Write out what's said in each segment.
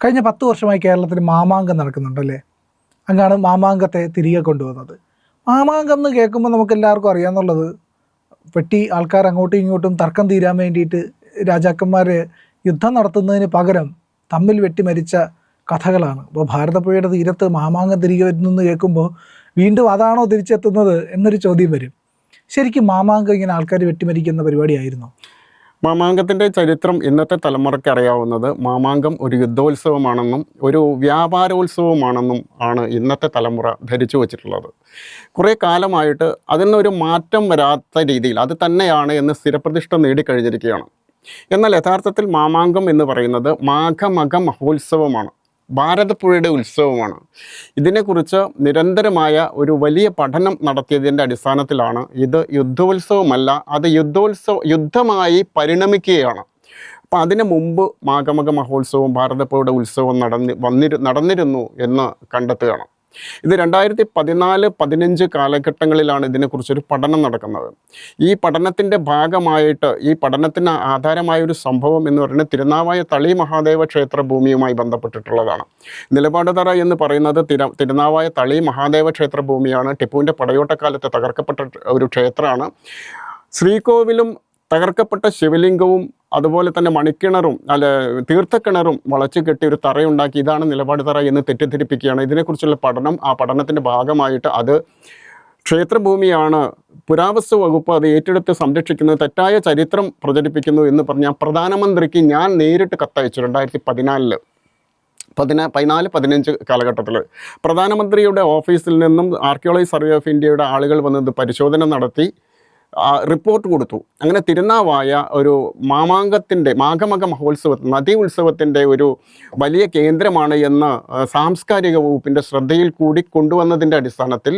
കഴിഞ്ഞ പത്ത് വർഷമായി കേരളത്തിൽ മാമാങ്കം നടക്കുന്നുണ്ടല്ലേ? അങ്ങാണ് മാമാങ്കത്തെ തിരികെ കൊണ്ടുവന്നത്. മാമാങ്കം എന്ന് കേൾക്കുമ്പോൾ നമുക്ക് എല്ലാവർക്കും അറിയാമെന്നുള്ളത് പെട്ടി ആൾക്കാർ അങ്ങോട്ടും ഇങ്ങോട്ടും തർക്കം തീരാൻ വേണ്ടിയിട്ട് രാജാക്കന്മാർ യുദ്ധം നടത്തുന്നതിന് പകരം തമ്മിൽ വെട്ടി മരിച്ച കഥകളാണ്. അപ്പോൾ ഭാരതപ്പുഴയുടെ തീരത്ത് മാമാങ്കം തിരികെ വരുന്നു കേൾക്കുമ്പോൾ വീണ്ടും അതാണോ തിരിച്ചെത്തുന്നത് എന്നൊരു ചോദ്യം വരും. ശരിക്കും മാമാങ്കം ഇങ്ങനെ ആൾക്കാർ വെട്ടിമരിക്കുന്ന പരിപാടിയായിരുന്നു? മാമാങ്കത്തിന്റെ ചരിത്രം ഇന്നത്തെ തലമുറയ്ക്ക് അറിയാവുന്നത് മാമാങ്കം ഒരു യുദ്ധോത്സവമാണെന്നും ഒരു വ്യാപാരോത്സവമാണെന്നും ആണ് ഇന്നത്തെ തലമുറ ധരിച്ചു വച്ചിട്ടുള്ളത്. കുറേ കാലമായിട്ട് അതിനൊരു മാറ്റം വരാത്ത രീതിയിൽ അത് തന്നെയാണ് എന്ന് സ്ഥിരപ്രതിഷ്ഠ നേടിക്കഴിഞ്ഞിരിക്കുകയാണ്. എന്നാൽ യഥാർത്ഥത്തിൽ മാമാങ്കം എന്ന് പറയുന്നത് മാഘമക മഹോത്സവമാണ്. ഭാരതപ്പുഴയുടെ ഉത്സവമാണ്. ഇതിനെക്കുറിച്ച് നിരന്തരമായ ഒരു വലിയ പഠനം നടത്തിയതിന്റെ അടിസ്ഥാനത്തിലാണ് ഇത് യുദ്ധോത്സവമല്ല അത് യുദ്ധോത്സവ യുദ്ധമായി പരിണമിക്കുകയാണ്. അപ്പം അതിനു മുമ്പ് മാഘമക മഹോത്സവം ഭാരതപ്പുഴയുടെ ഉത്സവം നടന്നി വന്നിരു നടന്നിരുന്നു എന്ന് കണ്ടെത്തുകയാണ്. ഇത് രണ്ടായിരത്തി പതിനാല് പതിനഞ്ച് കാലഘട്ടങ്ങളിലാണ് ഇതിനെക്കുറിച്ചൊരു പഠനം നടക്കുന്നത്. ഈ പഠനത്തിന്റെ ഭാഗമായിട്ട് ഈ പഠനത്തിന് ആധാരമായ ഒരു സംഭവം എന്ന് പറയുന്നത് തിരുനാവായ തളി മഹാദേവ ക്ഷേത്ര ഭൂമിയുമായി ബന്ധപ്പെട്ടിട്ടുള്ളതാണ്. നിലപാട് തറ എന്ന് പറയുന്നത് തിര തിരുനാവായ തളി മഹാദേവ ക്ഷേത്ര ഭൂമിയാണ് ടിപ്പുവിന്റെ പടയോട്ടക്കാലത്ത് തകർക്കപ്പെട്ട ഒരു ക്ഷേത്രമാണ്. ശ്രീകോവിലും തകർക്കപ്പെട്ട ശിവലിംഗവും അതുപോലെ തന്നെ മണിക്കിണറും അല്ല തീർത്ഥക്കിണറും വളച്ചു കെട്ടി ഒരു തറയുണ്ടാക്കി. ഇതാണ് നിലപാട് തറ എന്ന് തെറ്റിദ്ധരിപ്പിക്കുകയാണ്. ഇതിനെക്കുറിച്ചുള്ള പഠനം ആ പഠനത്തിന്റെ ഭാഗമായിട്ട് അത് ക്ഷേത്രഭൂമിയാണ് പുരാവസ്തു വകുപ്പ് അത് ഏറ്റെടുത്ത് സംരക്ഷിക്കുന്നത് തെറ്റായ ചരിത്രം പ്രചരിപ്പിക്കുന്നു എന്ന് പറഞ്ഞാൽ പ്രധാനമന്ത്രിക്ക് ഞാൻ നേരിട്ട് കത്തയച്ചു രണ്ടായിരത്തി പതിനാലിൽ പതിനാ പതിനാല് പതിനഞ്ച് കാലഘട്ടത്തിൽ പ്രധാനമന്ത്രിയുടെ ഓഫീസിൽ നിന്നും ആർക്കിയോളജി സർവേ ഓഫ് ഇന്ത്യയുടെ ആളുകൾ വന്നത് പരിശോധന നടത്തി. റിപ്പോർട്ട് കൊടുത്തു. അങ്ങനെ തിരുനാവായ ഒരു മാമാങ്കത്തിന്റെ മാഘമക മഹോത്സവ നദീ ഉത്സവത്തിന്റെ ഒരു വലിയ കേന്ദ്രമാണ് എന്ന് സാംസ്കാരിക വകുപ്പിന്റെ ശ്രദ്ധയിൽ കൂടി കൊണ്ടുവന്നതിന്റെ അടിസ്ഥാനത്തിൽ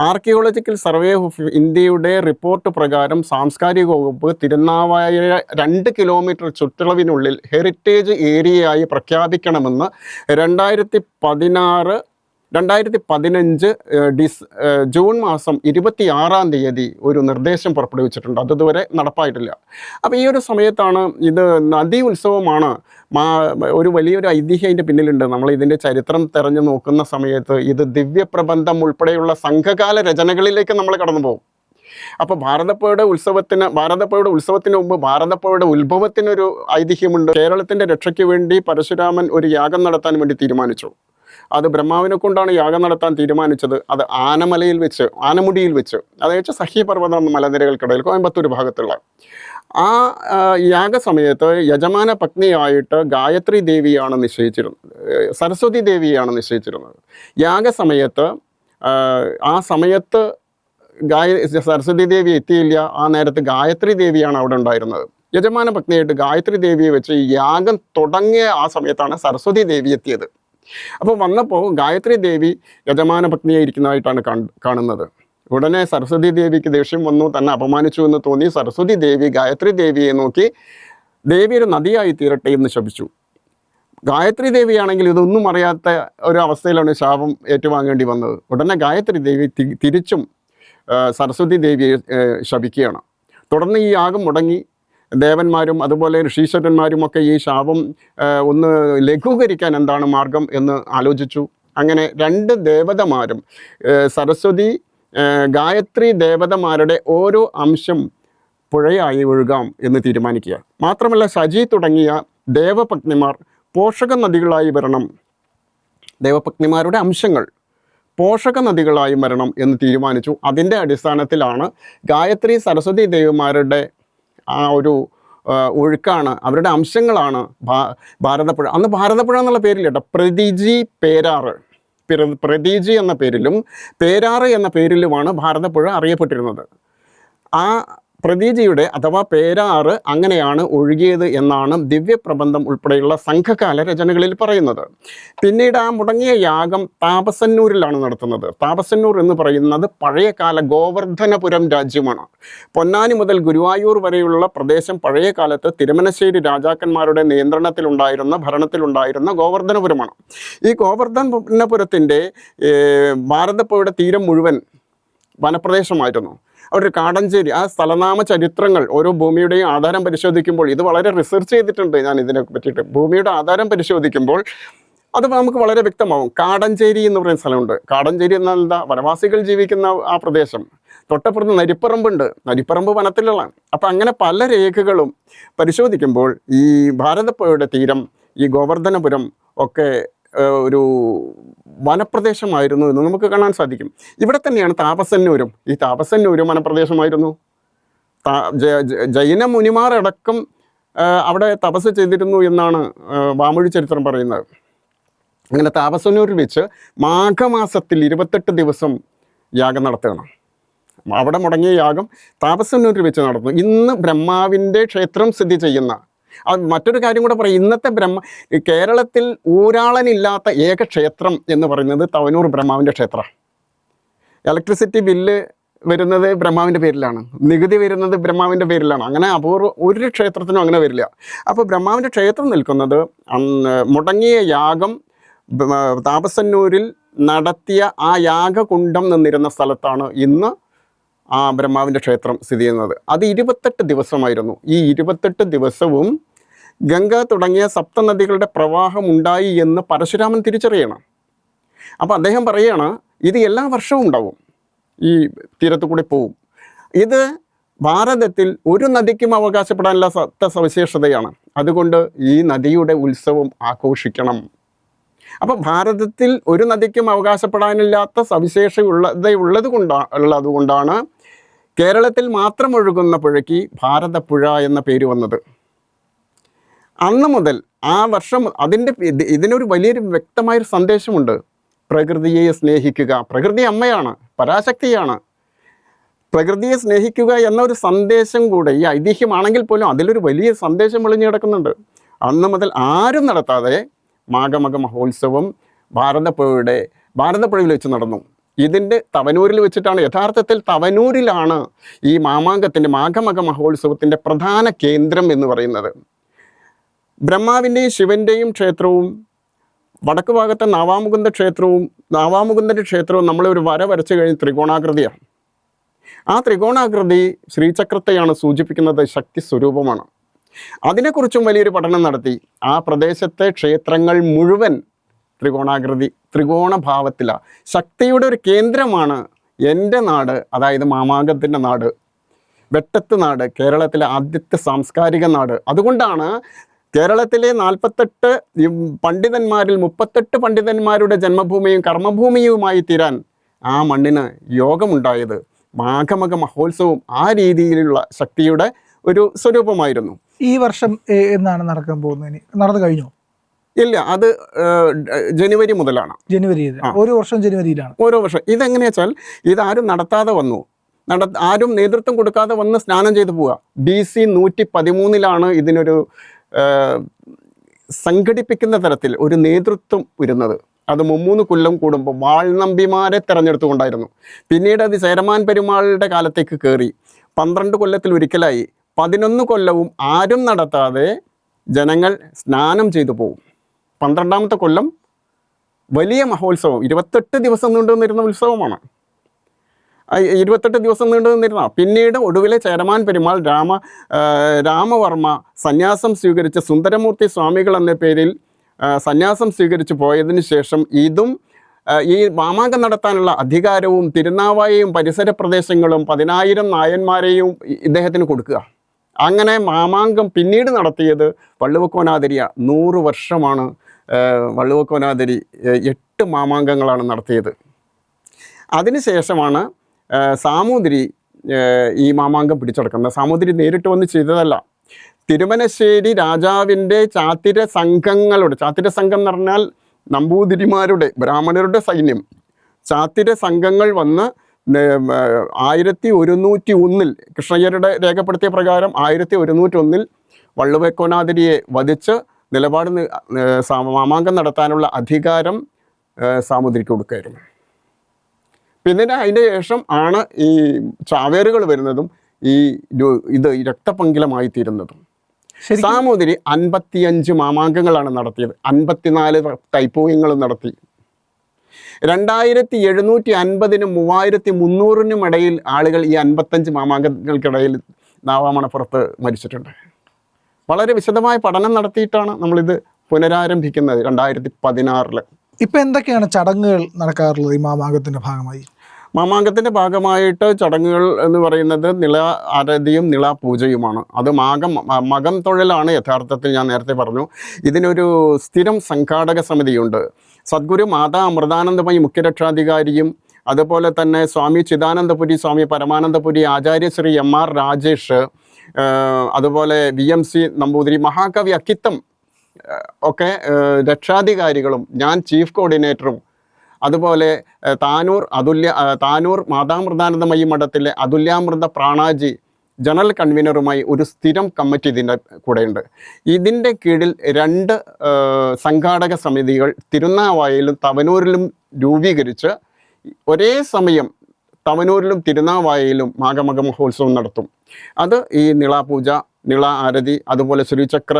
ആർക്കിയോളജിക്കൽ സർവേ ഓഫ് ഇന്ത്യയുടെ റിപ്പോർട്ട് പ്രകാരം സാംസ്കാരിക വകുപ്പ് തിരുനാവായ രണ്ട് കിലോമീറ്റർ ചുറ്റളവിനുള്ളിൽ ഹെറിറ്റേജ് ഏരിയയായി പ്രഖ്യാപിക്കണമെന്ന് രണ്ടായിരത്തി പതിനാറ് രണ്ടായിരത്തി പതിനഞ്ച് ഡിസ് ജൂൺ മാസം ഇരുപത്തി ആറാം തീയതി ഒരു നിർദ്ദേശം പുറപ്പെടുവിച്ചിട്ടുണ്ട്. അത് ഇതുവരെ നടപ്പായിട്ടില്ല. അപ്പോൾ ഈ ഒരു സമയത്താണ് ഇത് നദി ഉത്സവമാണ് മാ ഒരു വലിയൊരു ഐതിഹ്യം അതിന്റെ പിന്നിലുണ്ട്. നമ്മൾ ഇതിന്റെ ചരിത്രം തെരഞ്ഞു നോക്കുന്ന സമയത്ത് ഇത് ദിവ്യപ്രബന്ധം ഉൾപ്പെടെയുള്ള സംഘകാല രചനകളിലേക്ക് നമ്മൾ കടന്നു പോകും. അപ്പോൾ ഭാരതപ്പുഴയുടെ ഉത്സവത്തിന് ഭാരതപ്പുഴയുടെ ഉത്സവത്തിന് മുമ്പ് ഭാരതപ്പുഴയുടെ ഉത്ഭവത്തിനൊരു ഐതിഹ്യമുണ്ട്. കേരളത്തിന്റെ രക്ഷയ്ക്ക് വേണ്ടി പരശുരാമൻ ഒരു യാഗം നടത്താൻ വേണ്ടി തീരുമാനിച്ചു. അത് ബ്രഹ്മാവിനെ കൊണ്ടാണ് യാഗം നടത്താൻ തീരുമാനിച്ചത്. അത് ആനമലയിൽ വെച്ച് ആനമുടിയിൽ വെച്ച്. അതായത് സഹ്യപർവതം എന്ന മലനിരകൾക്കിടയിൽ കോയമ്പത്തൂർ ഭാഗത്തുള്ള. ആ യാഗ യാഗസമയത്ത് യജമാന പത്നിയായിട്ട് ഗായത്രി ദേവിയാണ് നിശ്ചയിച്ചിരുന്നത്. സരസ്വതി ദേവിയാണ് നിശ്ചയിച്ചിരുന്നത്. യാഗസമയത്ത് ആ സമയത്ത് ഗായ സരസ്വതി ദേവി എത്തിയില്ല. ആ നേരത്ത് ഗായത്രി ദേവിയാണ് അവിടെ ഉണ്ടായിരുന്നത്. യജമാന പത്നിയായിട്ട് ഗായത്രി ദേവിയെ വെച്ച് യാഗം തുടങ്ങിയ ആ സമയത്താണ് സരസ്വതി ദേവി എത്തിയത്. അപ്പോൾ വന്നപ്പോൾ ഗായത്രി ദേവി യജമാന പത്നിയായിരിക്കുന്നതായിട്ടാണ് കാണുന്നത്. ഉടനെ സരസ്വതി ദേവിക്ക് ദേഷ്യം വന്നു തന്നെ അപമാനിച്ചു എന്ന് തോന്നി. സരസ്വതി ദേവി ഗായത്രി ദേവിയെ നോക്കി ദേവി ഒരു നദിയായി തീരട്ടെ എന്ന് ശപിച്ചു. ഗായത്രി ദേവിയാണെങ്കിൽ ഇതൊന്നും അറിയാത്ത ഒരു അവസ്ഥയിലാണ് ശാപം ഏറ്റുവാങ്ങേണ്ടി വന്നത്. ഉടനെ ഗായത്രി ദേവി തിരിച്ചും സരസ്വതി ദേവിയെ ശപിക്കുകയാണ്. തുടർന്ന് ഈ യാഗം മുടങ്ങി. ദേവന്മാരും അതുപോലെ ഋഷീശ്വരന്മാരും ഒക്കെ ഈ ശാപം ഒന്ന് ലഘൂകരിക്കാൻ എന്താണ് മാർഗം എന്ന് ആലോചിച്ചു. അങ്ങനെ രണ്ട് ദേവതമാരും സരസ്വതി ഗായത്രി ദേവതമാരുടെ ഓരോ അംശം പുഴയായി ഒഴുകാം എന്ന് തീരുമാനിക്കുക. മാത്രമല്ല സജി തുടങ്ങിയ ദേവപത്നിമാർ പോഷക നദികളായി വരണം. ദേവപത്നിമാരുടെ അംശങ്ങൾ പോഷക നദികളായി വരണം എന്ന് തീരുമാനിച്ചു. അതിന്റെ അടിസ്ഥാനത്തിലാണ് ഗായത്രി സരസ്വതി ദേവിമാരുടെ ആ ഒരു ഒഴുക്കാണ് അവരുടെ അംശങ്ങളാണ് ഭാ ഭാരതപ്പുഴ. അന്ന് ഭാരതപ്പുഴ എന്നുള്ള പേരില്ല കേട്ടോ പ്രതിജി പേരാറ്. പ്രതീജി എന്ന പേരിലും പേരാറ് എന്ന പേരിലുമാണ് ഭാരതപ്പുഴ അറിയപ്പെട്ടിരുന്നത്. ആ പ്രതീജിയുടെ അഥവാ പേരാറ് അങ്ങനെയാണ് ഒഴുകിയത് എന്നാണ് ദിവ്യപ്രബന്ധം ഉൾപ്പെടെയുള്ള സംഘകാല രചനകളിൽ പറയുന്നത്. പിന്നീട് ആ മുടങ്ങിയ യാഗം താപസന്നൂരിലാണ് നടത്തുന്നത്. താപസന്നൂർ എന്ന് പറയുന്നത് പഴയകാല ഗോവർദ്ധനപുരം രാജ്യമാണ്. പൊന്നാനി മുതൽ ഗുരുവായൂർ വരെയുള്ള പ്രദേശം പഴയ കാലത്ത് തിരുമനശ്ശേരി രാജാക്കന്മാരുടെ നിയന്ത്രണത്തിലുണ്ടായിരുന്ന ഭരണത്തിലുണ്ടായിരുന്ന ഗോവർദ്ധനപുരമാണ്. ഈ ഗോവർദ്ധനപുരത്തിന്റെ ഭാരതപ്പുഴയുടെ തീരം മുഴുവൻ വനപ്രദേശമായിരുന്നു. ഒരു കാടഞ്ചേരി ആ സ്ഥലനാമ ചരിത്രങ്ങൾ ഓരോ ഭൂമിയുടെയും ആധാരം പരിശോധിക്കുമ്പോൾ ഇത് വളരെ റിസർച്ച് ചെയ്തിട്ടുണ്ട് ഞാൻ ഇതിനെ പറ്റിയിട്ട്. ഭൂമിയുടെ ആധാരം പരിശോധിക്കുമ്പോൾ അത് നമുക്ക് വളരെ വ്യക്തമാവും. കാടഞ്ചേരി എന്ന് പറയുന്ന സ്ഥലമുണ്ട്. കാടഞ്ചേരി എന്നാൽ എന്താ? വനവാസികൾ ജീവിക്കുന്ന ആ പ്രദേശം. തൊട്ടപ്പുറത്ത് നരിപ്പറമ്പുണ്ട്. നരിപ്പറമ്പ് വനത്തിലുള്ള അപ്പം അങ്ങനെ പല രേഖകളും പരിശോധിക്കുമ്പോൾ ഈ ഭാരതപ്പുഴയുടെ തീരം ഈ ഗോവർദ്ധനപുരം ഒക്കെ ഒരു വനപ്രദേശമായിരുന്നു എന്ന് നമുക്ക് കാണാൻ സാധിക്കും. ഇവിടെ തന്നെയാണ് താപസന്നൂരും. ഈ താപസന്നൂരും വനപ്രദേശമായിരുന്നു. ജൈന മുനിമാർ അടക്കം അവിടെ തപസ് ചെയ്തിരുന്നു എന്നാണ് വാമൊഴി ചരിത്രം പറയുന്നത്. അങ്ങനെ താപസന്നൂരിൽ വെച്ച് മാഘമാസത്തിൽ ഇരുപത്തെട്ട് ദിവസം യാഗം നടത്തുകയാണ്. അവിടെ മുടങ്ങിയ യാഗം താപസന്നൂരിൽ വെച്ച് നടന്നു. ഇന്ന് ബ്രഹ്മാവിന്റെ ക്ഷേത്രം സ്ഥിതി ചെയ്യുന്ന മറ്റൊരു കാര്യം കൂടെ പറയും. ഇന്നത്തെ ബ്രഹ്മ കേരളത്തിൽ ഊരാളനില്ലാത്ത ഏക ക്ഷേത്രം എന്ന് പറയുന്നത് തവനൂർ ബ്രഹ്മാവിന്റെ ക്ഷേത്രമാണ്. ഇലക്ട്രിസിറ്റി ബില്ല് വരുന്നത് ബ്രഹ്മാവിന്റെ പേരിലാണ്. നികുതി വരുന്നത് ബ്രഹ്മാവിന്റെ പേരിലാണ്. അങ്ങനെ അപൂർവ ഒരു ക്ഷേത്രത്തിനും അങ്ങനെ വരില്ല. അപ്പോൾ ബ്രഹ്മാവിന്റെ ക്ഷേത്രം നിൽക്കുന്നത് മുടങ്ങിയ യാഗം താപസന്നൂരിൽ നടത്തിയ ആ യാഗകുണ്ടം നിന്നിരുന്ന സ്ഥലത്താണ് ഇന്ന് ആ ബ്രഹ്മാവിന്റെ ക്ഷേത്രം സ്ഥിതി ചെയ്യുന്നത്. അത് ഇരുപത്തെട്ട് ദിവസമായിരുന്നു. ഈ ഇരുപത്തെട്ട് ദിവസവും ഗംഗ തുടങ്ങിയ സപ്തനദികളുടെ പ്രവാഹം ഉണ്ടായി എന്ന് പരശുരാമൻ തിരിച്ചറിയണം. അപ്പോൾ അദ്ദേഹം പറയുകയാണ് ഇത് എല്ലാ വർഷവും ഉണ്ടാവും. ഈ തീരത്തു കൂടി പോവും. ഇത് ഭാരതത്തിൽ ഒരു നദിക്കും അവകാശപ്പെടാനുള്ള സത്ത സവിശേഷതയാണ്. അതുകൊണ്ട് ഈ നദിയുടെ ഉത്സവം ആഘോഷിക്കണം. അപ്പോൾ ഭാരതത്തിൽ ഒരു നദിക്കും അവകാശപ്പെടാനില്ലാത്ത സവിശേഷതയുള്ളത് ഉള്ളത് കൊണ്ടാ ഉള്ളത് കൊണ്ടാണ് കേരളത്തിൽ മാത്രം ഒഴുകുന്ന പുഴയ്ക്ക് ഭാരതപ്പുഴ എന്ന പേര് വന്നത്. അന്ന് മുതൽ ആ വർഷം അതിന്റെ ഇതിനൊരു വലിയൊരു വ്യക്തമായൊരു സന്ദേശമുണ്ട്. പ്രകൃതിയെ സ്നേഹിക്കുക. പ്രകൃതി അമ്മയാണ് പരാശക്തിയാണ്. പ്രകൃതിയെ സ്നേഹിക്കുക എന്നൊരു സന്ദേശം കൂടെ ഈ ഐതിഹ്യമാണെങ്കിൽ പോലും അതിലൊരു വലിയ സന്ദേശം ഒളിഞ്ഞു കിടക്കുന്നുണ്ട്. അന്ന് മുതൽ ആരും നടത്താതെ മാഘമക മഹോത്സവം ഭാരതപ്പുഴയുടെ ഭാരതപ്പുഴയിൽ വെച്ച് നടന്നു. ഇതിന്റെ തവനൂരിൽ വെച്ചിട്ടാണ് യഥാർത്ഥത്തിൽ തവനൂരിലാണ് ഈ മാമാങ്കത്തിന്റെ മാഘമക മഹോത്സവത്തിന്റെ പ്രധാന കേന്ദ്രം എന്ന് പറയുന്നത്. ബ്രഹ്മാവിന്റെയും ശിവന്റെയും ക്ഷേത്രവും വടക്ക് ഭാഗത്തെ നാവാമുകുന്ദ ക്ഷേത്രവും നാവാമുകുന്ദന്റെ ക്ഷേത്രവും നമ്മൾ ഒരു വര വരച്ചു കഴിഞ്ഞ് ത്രികോണാകൃതിയാണ്. ആ ത്രികോണാകൃതി ശ്രീചക്രത്തെയാണ് സൂചിപ്പിക്കുന്നത് ശക്തി സ്വരൂപമാണ്. അതിനെക്കുറിച്ചും വലിയൊരു പഠനം നടത്തി. ആ പ്രദേശത്തെ ക്ഷേത്രങ്ങൾ മുഴുവൻ ത്രികോണാകൃതി ത്രികോണഭാവത്തിലാണ് ശക്തിയുടെ ഒരു കേന്ദ്രമാണ് എന്റെ നാട് അതായത് മാമാങ്കത്തിന്റെ നാട്. വെട്ടത്ത് നാട് കേരളത്തിലെ ആദ്യത്തെ സാംസ്കാരിക നാട്. അതുകൊണ്ടാണ് കേരളത്തിലെ നാൽപ്പത്തെട്ട് പണ്ഡിതന്മാരിൽ മുപ്പത്തെട്ട് പണ്ഡിതന്മാരുടെ ജന്മഭൂമിയും കർമ്മഭൂമിയുമായി തീരാൻ ആ മണ്ണിന് യോഗമുണ്ടായത് മാഘമക മഹോത്സവം ആ രീതിയിലുള്ള ശക്തിയുടെ ഒരു സ്വരൂപമായിരുന്നു. ഈ വർഷം എന്നാണ് നടക്കാൻ പോകുന്നത് നടന്നു കഴിഞ്ഞോ? ഇല്ല അത് ജനുവരി മുതലാണ്. ജനുവരി ഓരോ ഒരു വർഷം ജനുവരിയിലാണ്. ഓരോ വർഷം. ഇതെങ്ങനെയാ വെച്ചാൽ ഇതാരും നടത്താതെ വന്നു. നട ആരും നേതൃത്വം കൊടുക്കാതെ വന്ന് സ്നാനം ചെയ്തു പോവുക. ബി സി നൂറ്റി പതിമൂന്നിലാണ് ഇതിനൊരു സംഘടിപ്പിക്കുന്ന തരത്തിൽ ഒരു നേതൃത്വം വരുന്നത് അത് മുമ്മൂന്ന് കൊല്ലം കൂടുമ്പോൾ വാൾനമ്പിമാരെ തെരഞ്ഞെടുത്തുകൊണ്ടായിരുന്നു. പിന്നീട് അത് ചേരമാൻ പെരുമാളുടെ കാലത്തേക്ക് കയറി പന്ത്രണ്ട് കൊല്ലത്തിൽ ഒരിക്കലായി. പതിനൊന്ന് കൊല്ലവും ആരും നടത്താതെ ജനങ്ങൾ സ്നാനം ചെയ്തു പോകും പന്ത്രണ്ടാമത്തെ കൊല്ലം വലിയ മഹോത്സവം. ഇരുപത്തെട്ട് ദിവസം നീണ്ടു നിന്നിരുന്ന ഉത്സവമാണ്. ഇരുപത്തെട്ട് ദിവസം നീണ്ടു നിന്നിരുന്ന. പിന്നീട് ഒടുവിലെ ചേരമാൻ പെരുമാൾ രാമ രാമവർമ്മ സന്യാസം സ്വീകരിച്ച സുന്ദരമൂർത്തി സ്വാമികൾ എന്ന പേരിൽ സന്യാസം സ്വീകരിച്ചു പോയതിന് ശേഷം ഇതും ഈ മാമാങ്കം നടത്താനുള്ള അധികാരവും തിരുനാവായയും പരിസര പ്രദേശങ്ങളും പതിനായിരം നായന്മാരെയും ഇദ്ദേഹത്തിന് കൊടുക്കുക. അങ്ങനെ മാമാങ്കം പിന്നീട് നടത്തിയത് വള്ളുവക്കോനാതിരിയ. നൂറ് വർഷമാണ് വള്ളുവക്കോനാതിരി എട്ട് മാമാങ്കങ്ങളാണ് നടത്തിയത്. അതിനുശേഷമാണ് സാമൂതിരി ഈ മാമാങ്കം പിടിച്ചെടുക്കുന്നത്. സാമൂതിരി നേരിട്ട് വന്ന് ചെയ്തതല്ല. തിരുമനശ്ശേരി രാജാവിന്റെ ചാത്തിര സംഘങ്ങളുടെ ചാത്തിര സംഘം എന്ന് പറഞ്ഞാൽ നമ്പൂതിരിമാരുടെ ബ്രാഹ്മണരുടെ സൈന്യം. ചാത്തിര സംഘങ്ങൾ വന്ന് ആയിരത്തി ഒരുന്നൂറ്റി ഒന്നിൽ കൃഷ്ണയ്യരുടെ രേഖപ്പെടുത്തിയ പ്രകാരം ആയിരത്തി ഒരുന്നൂറ്റി ഒന്നിൽ വള്ളുവെക്കോനാതിരിയെ വധിച്ച് നിലപാട് മാമാങ്കം നടത്താനുള്ള അധികാരം സാമൂതിരിക്ക് സാമൂതിരിക്ക് പിന്നീട് അതിന്റെ ശേഷം ആണ് ഈ ചാവേറുകൾ വരുന്നതും ഈ ഇത് രക്തപങ്കിലമായി തീരുന്നതും സാമൂതിരി അൻപത്തിയഞ്ച് മാമാങ്കങ്ങളാണ് നടത്തിയത്. അൻപത്തിനാല് തൈപ്പൂയങ്ങളും നടത്തി. രണ്ടായിരത്തി എഴുന്നൂറ്റി അൻപതിനും മൂവായിരത്തി മുന്നൂറിനും ഇടയിൽ ആളുകൾ ഈ അൻപത്തഞ്ച് മാമാങ്കങ്ങൾക്കിടയിൽ നാവാമണപ്പുറത്ത് മരിച്ചിട്ടുണ്ട്. വളരെ വിശദമായ പഠനം നടത്തിയിട്ടാണ് നമ്മളിത് പുനരാരംഭിക്കുന്നത് രണ്ടായിരത്തി പതിനാറിൽ ഇപ്പം എന്തൊക്കെയാണ് ചടങ്ങുകൾ നടക്കാറുള്ളത് ഈ മാമാങ്കത്തിന്റെ ഭാഗമായി? മാമാങ്കത്തിന്റെ ഭാഗമായിട്ട് ചടങ്ങുകൾ എന്ന് പറയുന്നത് നിള ആരതിയും നിള പൂജയുമാണ്. അത് മാഗം മകം തൊഴിലാണ് യഥാർത്ഥത്തിൽ ഞാൻ നേരത്തെ പറഞ്ഞു. ഇതിനൊരു സ്ഥിരം സംഘാടക സമിതിയുണ്ട്. സദ്ഗുരു മാതാ അമൃതാനന്ദമയി മുഖ്യരക്ഷാധികാരിയും അതുപോലെ തന്നെ സ്വാമി ചിദാനന്ദപുരി സ്വാമി പരമാനന്ദപുരി ആചാര്യശ്രീ എം ആർ രാജേഷ് അതുപോലെ വി എം സി നമ്പൂതിരി മഹാകവി അക്കിത്തം ഒക്കെ രക്ഷാധികാരികളും ഞാൻ ചീഫ് കോർഡിനേറ്ററും അതുപോലെ താനൂർ അതുല്യ താനൂർ മാതാമൃതാനന്ദമയി മഠത്തിലെ അതുല്യാമൃത പ്രാണാജി ജനറൽ കൺവീനറുമായി ഒരു സ്ഥിരം കമ്മിറ്റി ഇതിന്റെ കൂടെയുണ്ട്. ഇതിന്റെ കീഴിൽ രണ്ട് സംഘാടക സമിതികൾ തിരുനാവായയിലും തവനൂരിലും രൂപീകരിച്ച് ഒരേ സമയം തവനൂരിലും തിരുനാവായയിലും മാഘമക മഹോത്സവം നടത്തും. അത് ഈ നിളാപൂജ നിള ആരതി അതുപോലെ ശ്രീചക്ര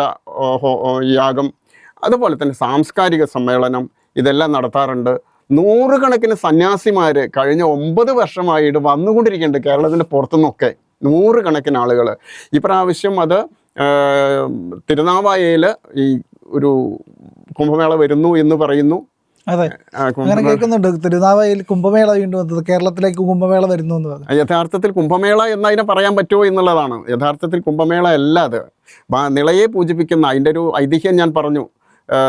യാഗം അതുപോലെ തന്നെ സാംസ്കാരിക സമ്മേളനം ഇതെല്ലാം നടത്താറുണ്ട്. നൂറുകണക്കിന് സന്യാസിമാർ കഴിഞ്ഞ ഒമ്പത് വർഷമായിട്ട് വന്നുകൊണ്ടിരിക്കുന്നുണ്ട് കേരളത്തിന്റെ പുറത്തുനിന്നൊക്കെ. നൂറുകണക്കിന് ആളുകൾ ഇപ്രാവശ്യം അത് തിരുനാവായയിൽ ഈ ഒരു കുംഭമേള വരുന്നു എന്ന് പറയുന്നു. അതെ. അങ്ങനെ കേൾക്കുന്നുണ്ട്. തിരുനാവായിൽ കുംഭമേള വീണ്ടും വന്നത്. കേരളത്തിലേക്ക് കുംഭമേള വരുന്നു എന്ന് പറഞ്ഞു. യഥാർത്ഥത്തിൽ കുംഭമേള എന്നതിനെ പറയാൻ പറ്റുമോ എന്നുള്ളതാണ്. യഥാർത്ഥത്തിൽ കുംഭമേള അല്ല അത് നിളയെ പൂജിപ്പിക്കുന്ന അതിന്റെ ഒരു ഐതിഹ്യം ഞാൻ പറഞ്ഞു.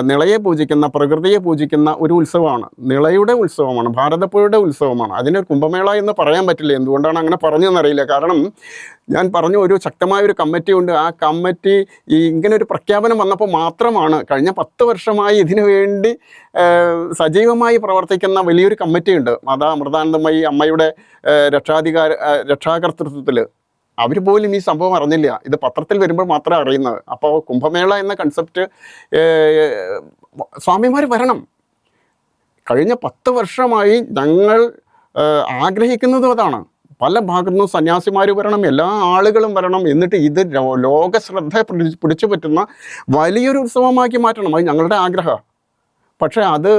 നിളയെ പൂജിക്കുന്ന പ്രകൃതിയെ പൂജിക്കുന്ന ഒരു ഉത്സവമാണ്. നിളയുടെ ഉത്സവമാണ് ഭാരതപ്പുഴയുടെ ഉത്സവമാണ്. അതിന് കുംഭമേള എന്ന് പറയാൻ പറ്റില്ല. എന്തുകൊണ്ടാണ് അങ്ങനെ പറഞ്ഞതെന്നറിയില്ല. കാരണം ഞാൻ പറഞ്ഞു ഒരു ശക്തമായ ഒരു കമ്മിറ്റി ഉണ്ട്. ആ കമ്മിറ്റി ഈ ഇങ്ങനെ ഒരു പ്രഖ്യാപനം വന്നപ്പോൾ മാത്രമാണ് കഴിഞ്ഞ പത്ത് വർഷമായി ഇതിനു വേണ്ടി സജീവമായി പ്രവർത്തിക്കുന്ന വലിയൊരു കമ്മിറ്റിയുണ്ട്. മാതാ അമൃതാനന്ദമയി അമ്മയുടെ രക്ഷാധികാര രക്ഷാകർത്തൃത്വത്തിൽ അവർ പോലും ഈ സംഭവം അറിഞ്ഞില്ല. ഇത് പത്രത്തിൽ വരുമ്പോൾ മാത്രമേ അറിയുന്നത്. അപ്പോൾ കുംഭമേള എന്ന കൺസെപ്റ്റ് സ്വാമിമാർ വരണം. കഴിഞ്ഞ പത്ത് വർഷമായി ഞങ്ങൾ ആഗ്രഹിക്കുന്നതും അതാണ്. പല ഭാഗത്തു നിന്നും സന്യാസിമാർ വരണം എല്ലാ ആളുകളും വരണം. എന്നിട്ട് ഇത് ലോക ശ്രദ്ധ പിടിച്ചു പറ്റുന്ന വലിയൊരു ഉത്സവമാക്കി മാറ്റണം. അത് ഞങ്ങളുടെ ആഗ്രഹം പക്ഷേ അത്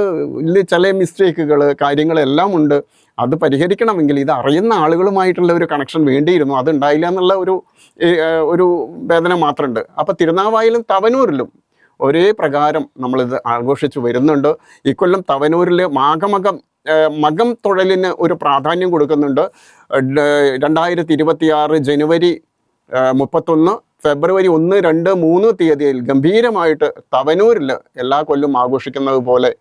ചില മിസ്റ്റേക്കുകൾ കാര്യങ്ങളെല്ലാം ഉണ്ട്. അത് പരിഹരിക്കണമെങ്കിൽ ഇത് അറിയുന്ന ആളുകളുമായിട്ടുള്ള ഒരു കണക്ഷൻ വേണ്ടിയിരുന്നു. അത് ഉണ്ടായില്ല എന്നുള്ള ഒരു ഒരു വേദന മാത്രമുണ്ട്. അപ്പോൾ തിരുനാവായിലും തവനൂരിലും ഒരേ പ്രകാരം നമ്മളിത് ആഘോഷിച്ച് വരുന്നുണ്ട്. ഇക്കൊല്ലം തവനൂരിൽ മാഘമകം മകം തൊഴലിന് ഒരു പ്രാധാന്യം കൊടുക്കുന്നുണ്ട്. രണ്ടായിരത്തി ഇരുപത്തിയാറ് ജനുവരി മുപ്പത്തൊന്ന് ഫെബ്രുവരി ഒന്ന് രണ്ട് മൂന്ന് തീയതിയിൽ ഗംഭീരമായിട്ട് തവനൂരിൽ എല്ലാ കൊല്ലും ആഘോഷിക്കുന്നത് പോലെ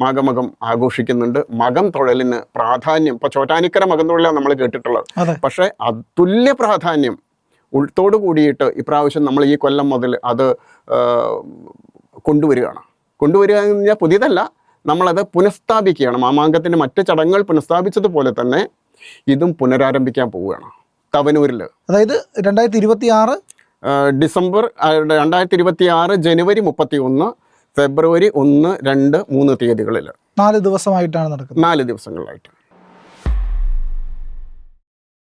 മാഘമകം ആഘോഷിക്കുന്നുണ്ട്. മകം തൊഴലിന് പ്രാധാന്യം ഇപ്പോൾ ചോറ്റാനിക്കര മകം തൊഴിലാണ് നമ്മൾ കേട്ടിട്ടുള്ളത്. പക്ഷെ പക്ഷേ അതുല്യ പ്രാധാന്യം ഉൾത്തോട് കൂടിയിട്ട് ഇപ്രാവശ്യം നമ്മൾ ഈ കൊല്ലം മുതൽ അത് കൊണ്ടുവരികയാണ്. കൊണ്ടുവരിക എന്ന് പറഞ്ഞാൽ പുതിയതല്ല. നമ്മളത് പുനഃസ്ഥാപിക്കുകയാണ്. മാമാങ്കത്തിന്റെ മറ്റ് ചടങ്ങുകൾ പുനഃസ്ഥാപിച്ചതുപോലെ തന്നെ ഇതും പുനരാരംഭിക്കാൻ പോവുകയാണ് തവനൂരിൽ. അതായത് രണ്ടായിരത്തി ഇരുപത്തി ആറ് ഡിസംബർ രണ്ടായിരത്തി ഇരുപത്തി ആറ് ജനുവരി മുപ്പത്തി ഒന്ന് ഫെബ്രുവരി ഒന്ന് രണ്ട് മൂന്ന് തീയതികളിൽ നാല് ദിവസമായിട്ടാണ് നടക്കുന്നത്. നാല് ദിവസങ്ങളിലായിട്ട്